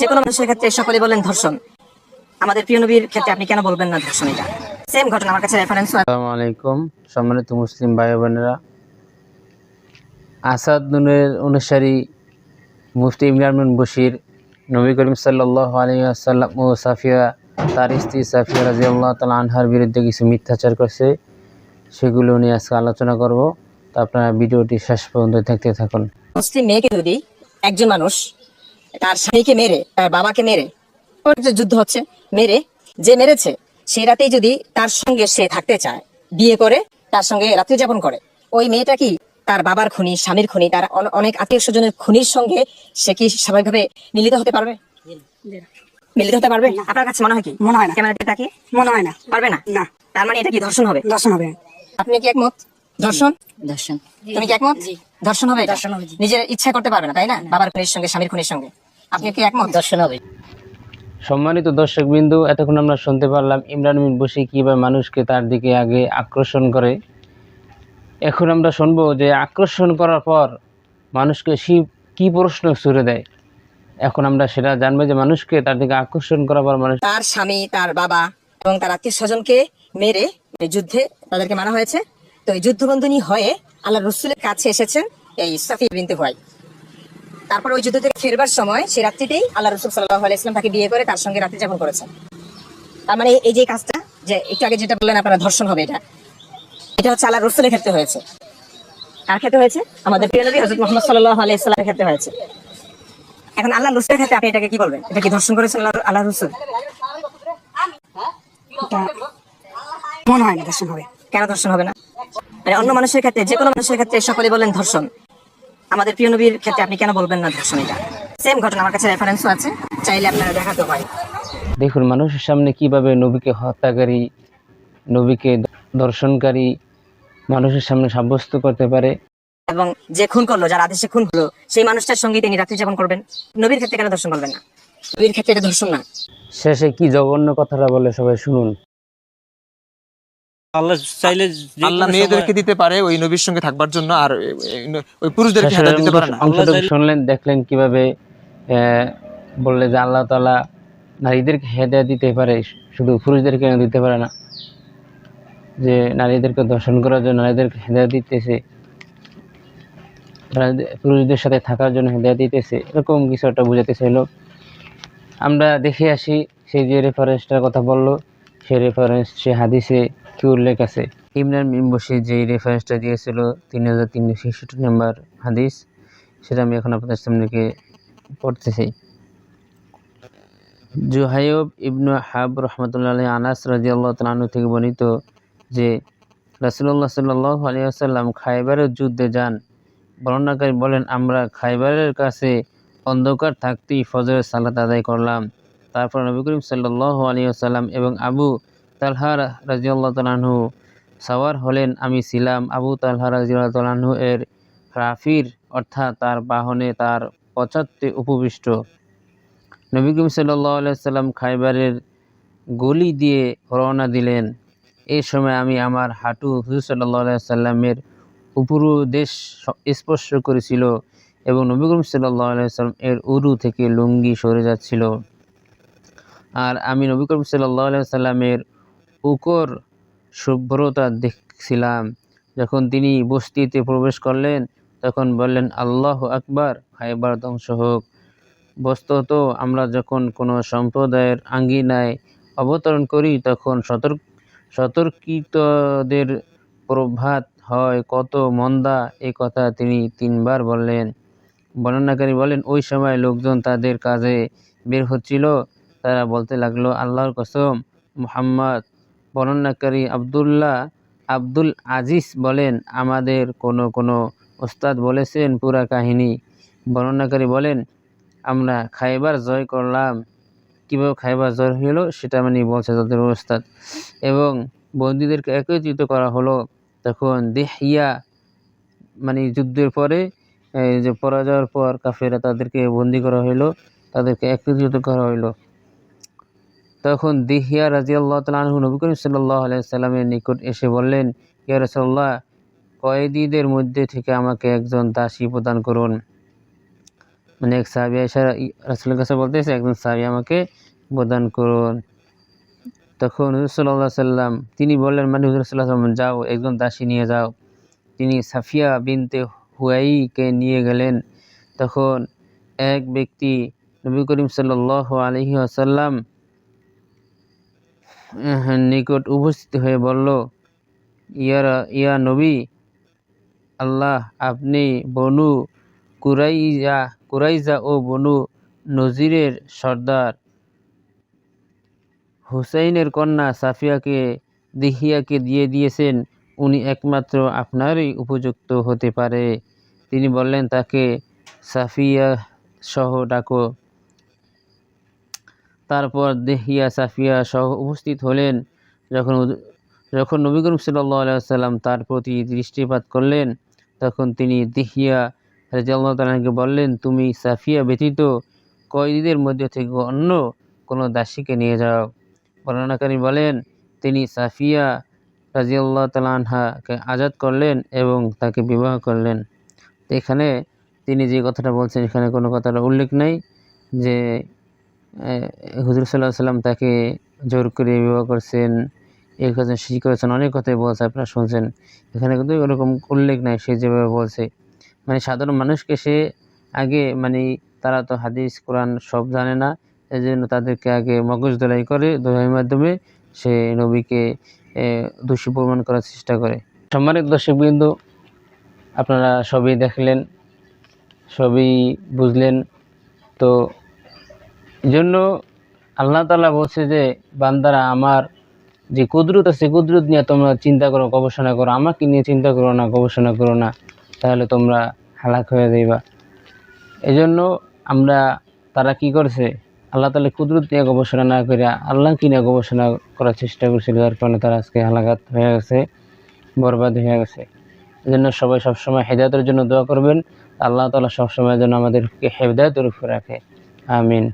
যে কোনো মানুষের ক্ষেত্রে সকলে বলেন ধর্ষণ। আমাদের প্রিয় নবীর ক্ষেত্রে আপনি কেন বলবেন না ধর্ষণ এটা? সেম ঘটনা আমার কাছে রেফারেন্স আসসালামু আলাইকুম সম্মানিত মুসলিম ভাই বোনেরা আসাদ নুনের অনুসারী মুফতি ইমরান বশির নবী করিম সাল্লাহ আলিয়াল্লাম ও সাফিয়া তার স্ত্রী সাফিয়া রাজি আল্লাহ তালা আনহার বিরুদ্ধে কিছু মিথ্যাচার করছে সেগুলো নিয়ে আজকে আলোচনা করব। তো আপনারা ভিডিওটি শেষ পর্যন্ত দেখতে থাকুন। মুসলিম মেয়েকে যদি একজন মানুষ তার স্বামীকে মেরে তার বাবাকে মেরে ওর যে যুদ্ধ হচ্ছে মেরে যে মেরেছে সে রাতেই যদি তার সঙ্গে সে থাকতে চায় বিয়ে করে তার সঙ্গে রাত্রি যাপন করে ওই মেয়েটা কি তার বাবার খুনি স্বামীর খুনি তার অনেক আত্মীয় স্বজনের খুনির সঙ্গে সে কি স্বাভাবিকভাবে মিলিত হতে পারবে? মিলিত হতে পারবে? আপনার কাছে মনে হয় কি? মনে হয় না। ক্যামেরাতে তাকিয়ে মনে হয় না। পারবে না? না। তার মানে এটা কি ধর্ষণ হবে? দর্শন হবে। আপনি কি একমত? ধর্ষণ? দর্শন তুমি কি একমত? ধর্ষণ? ধর্ষণ হবে, নিজের ইচ্ছা করতে পারবে না তাই না। বাবার খুনির সঙ্গে স্বামীর খুনির সঙ্গে। আপনি কি একমত? দর্শন হবে। সম্মানিত দর্শক বিন্দু এতক্ষণ আমরা শুনতে পারলাম ইমরান মিন বসি কীভাবে মানুষকে তার দিকে আগে আকর্ষণ করে। এখন আমরা শুনব যে আকর্ষণ করার পর মানুষকে শিব কি প্রশ্ন ছুড়ে দেয়। এখন আমরা সেটা জানব যে মানুষকে তার দিকে আকর্ষণ করার পর মানুষ তার স্বামী তার বাবা এবং তার আত্মীয় স্বজনকে মেরে এই যুদ্ধে তাদেরকে মারা হয়েছে। তো এই যুদ্ধবন্ধনী হয়ে আল্লাহ রসুলের কাছে এসেছেন এই সাফি বিনতে হয় তারপর ওই যুদ্ধ থেকে ফেরবার সময় সে রাত্রিতেই আল্লাহ রসুল সাল্লাহ আলাইসলাম তাকে বিয়ে করে তার সঙ্গে রাত্রি যাপন করেছেন। তার মানে এই যে কাজটা, যে একটু আগে যেটা বললেন আপনারা, ধর্ষণ হবে এটা। এটা হচ্ছে আল্লাহ রসুলের ক্ষেত্রে হয়েছে। কার ক্ষেত্রে হয়েছে? আমাদের প্রিয় নবী হজরত মোহাম্মদ সাল্লাহ আলাইসাল্লামের ক্ষেত্রে হয়েছে। এখন আল্লাহ রসুলের ক্ষেত্রে আপনি এটাকে কি বলবেন? এটা কি ধর্ষণ করেছেন আল্লাহ রসুল? মনে হয় না ধর্ষণ হবে। কেন ধর্ষণ হবে না? মানে অন্য মানুষের ক্ষেত্রে যে কোনো মানুষের ক্ষেত্রে সকলে বলেন ধর্ষণ। আমাদের প্রিয় নবীর ক্ষেত্রে আপনি কেন বলবেন না ধর্ষণ এটা সেম ঘটনা আমার কাছে রেফারেন্সও আছে চাইলে আপনারা দেখাতে হয় দেখুন মানুষের সামনে কীভাবে নবীকে হত্যাকারী নবীকে দর্শনকারী মানুষের সামনে সাব্যস্ত করতে পারে। এবং যে খুন করল যার আদেশে খুন হলো সেই মানুষটার সঙ্গে তিনি রাত্রি যাপন করবেন। নবীর ক্ষেত্রে কেন দর্শন করবেন না? নবীর ক্ষেত্রে এটা ধর্ষণ না। শেষে কি জঘন্য কথাটা বলে সবাই শুনুন। আল্লাহ চাইলে আল্লাহ মেয়েদেরকে দিতে পারে ওই নবীর সঙ্গে থাকবার জন্য আর এ- এ- ওই পুরুষদেরকে হেদায়েত দিতে পারে না। অংশ- শুনলেন দেখলেন কীভাবে বললে যে আল্লাহ তালা নারীদেরকে হেদায় দিতে পারে শুধু পুরুষদেরকে দিতে পারে না। যে নারীদেরকে দর্শন করার জন্য নারীদেরকে দিতেছে পুরুষদের সাথে থাকার জন্য হেদায় দিতেছে এরকম কিছু একটা বোঝাতে চাইলো। আমরা দেখে আসি সেই যে রেফারেন্সটার কথা বলল সেই রেফারেন্স সে হাদিসে কি উল্লেখ আছে? ইমরান মিমবসি যে রেফারেন্সটা দিয়েছিল, তিন হাজার তিনশো ছেষট্টি নম্বর হাদিস, সেটা আমি এখন আপনাদের সামনে পড়তেছি জুহাইব ইবনু হাব রহমতুল্লাহ আনাস রাজি আল্লাহ তালু থেকে বর্ণিত যে রাসুল্লাহ সাল্লাহ আলী আসাল্লাম খাইবারের যুদ্ধে যান। বর্ণনাকারী বলেন, আমরা খাইবারের কাছে অন্ধকার থাকতেই ফজরের সালাত আদায় করলাম। তারপর নবী করিম সাল্লাহ আলী আসাল্লাম এবং আবু তালহা রাজিউল্লাহ তালাহু সাওয়ার হলেন, আমি ছিলাম আবু তালহা রাজিউল্লাহ তালাহু এর রাফির, অর্থাৎ তার বাহনে তার পঁচাত্তে উপবিষ্ট। নবী করিম আলাইসাল্লাম খাইবারের গলি দিয়ে রওনা দিলেন। এই সময় আমি আমার হাঁটু হুজুর সাল্লাহ সাল্লামের উপরু দেশ স্পর্শ করেছিল এবং নবী করিম আলাইসাল্লাম এর উরু থেকে লুঙ্গি সরে যাচ্ছিল। আর আমি নবী করিম সাল্লাহ সাল্লামের উকর শুভ্রতা দেখছিলাম। যখন তিনি বস্তিতে প্রবেশ করলেন, তখন বললেন, আল্লাহ আকবার, খাইবার ধ্বংস হোক। বস্তুত আমরা যখন কোনো সম্প্রদায়ের আঙ্গিনায় অবতরণ করি, তখন সতর্ক, সতর্কিতদের প্রভাত হয় কত মন্দা, এ কথা তিনি তিনবার বললেন। বর্ণনাকারী বলেন, ওই সময় লোকজন তাদের কাজে বের হচ্ছিল। তারা বলতে লাগল, আল্লাহর কসম, মুহাম্মদ বর্ণনাকারী আবদুল্লাহ আব্দুল আজিজ বলেন, আমাদের কোনো কোনো ওস্তাদ বলেছেন পুরা কাহিনী। বর্ণনাকারী বলেন, আমরা খাইবার জয় করলাম। কীভাবে খাইবার জয় হলো সেটা মানে বলছে তাদের ওস্তাদ। এবং বন্দীদেরকে একত্রিত করা হলো তখন দেহিয়া মানে যুদ্ধের পরে, এই যে পরাজয়ের পর কাফেরা তাদেরকে বন্দি করা হইল, তাদেরকে একত্রিত করা হইল। তখন দিহিয়া রাজি আল্লাহ তালু নবী করিম সাল্লাহ আলাইসাল্লামের নিকট এসে বললেন, ইয়া রসল্লাহ কয়েদিদের মধ্যে থেকে আমাকে একজন দাসী প্রদান করুন। মানে এক সাহাবি এসে রাসুলের কাছে বলতেছে, একজন সাহাবি আমাকে প্রদান করুন। তখন হুজুর সাল্লাম তিনি বললেন মানে হুজুর সাল্লাহ সাল্লাম যাও, একজন দাসী নিয়ে যাও। তিনি সাফিয়া বিনতে হুয়াইকে নিয়ে গেলেন। তখন এক ব্যক্তি নবী করিম সাল্লাহ আলহি আসাল্লাম নিকট উপস্থিত হয়ে বলল, ইয়ারা, ইয়া নবী, আল্লাহ আপনি বনু কুরাইজা কুরাইজা ও বনু নজিরের সর্দার। হুসাইনের কন্যা সাফিয়াকে, দিহিয়াকে দিয়ে দিয়েছেন, উনি একমাত্র আপনারই উপযুক্ত হতে পারে। তিনি বললেন, তাকে সাফিয়া সহ ডাকো। তারপর দেহিয়া সাফিয়া সহ উপস্থিত হলেন। যখন যখন নবী করিম সাল্লাহ সাল্লাম তার প্রতি দৃষ্টিপাত করলেন, তখন তিনি দেহিয়া রাজিয়াল্লাহ তালাকে বললেন, তুমি সাফিয়া ব্যতীত কয়েদিদের মধ্যে থেকে অন্য কোনো দাসীকে নিয়ে যাও। বর্ণনাকারী বলেন, তিনি সাফিয়া রাজিয়াল্লাহ তালাহাকে আজাদ করলেন এবং তাকে বিবাহ করলেন। এখানে তিনি যে কথাটা বলছেন, এখানে কোনো কথাটা উল্লেখ নেই যে হুজুর সাল্লাহ সাল্লাম তাকে জোর করে বিবাহ করছেন, এই কথা শিশি করেছেন, অনেক কথাই বলছে, আপনারা শুনছেন। এখানে কিন্তু ওরকম উল্লেখ নাই, সে যেভাবে বলছে। মানে সাধারণ মানুষকে সে আগে মানে তারা তো হাদিস, কোরআন সব জানে না এই জন্য তাদেরকে আগে মগজ দোলাই করে দোলাইয়ের মাধ্যমে সে নবীকে দোষী প্রমাণ করার চেষ্টা করে। সম্মানিত দর্শক বিন্দু আপনারা সবই দেখলেন, সবই বুঝলেন। তো জন্য আল্লাহ তালা বলছে যে, বান্দারা আমার যে কুদরত আছে, কুদরত নিয়ে তোমরা চিন্তা করো, গবেষণা করো, আমাকে নিয়ে চিন্তা করো না, গবেষণা করো না, তাহলে তোমরা হালাক হয়ে যাইবা। এই জন্য আমরা, তারা কি করছে? আল্লাহ তালা কুদরত নিয়ে গবেষণা না করে আল্লাহ কি নিয়ে গবেষণা করার চেষ্টা করছিল, যার কারণে তারা আজকে হালাকাত হয়ে গেছে, বরবাদ হয়ে গেছে। এই জন্য সবাই সবসময় হেদায়তের জন্য দোয়া করবেন। আল্লাহ তালা সবসময় যেন আমাদেরকে হেদায়তের উপর রাখে। আমিন।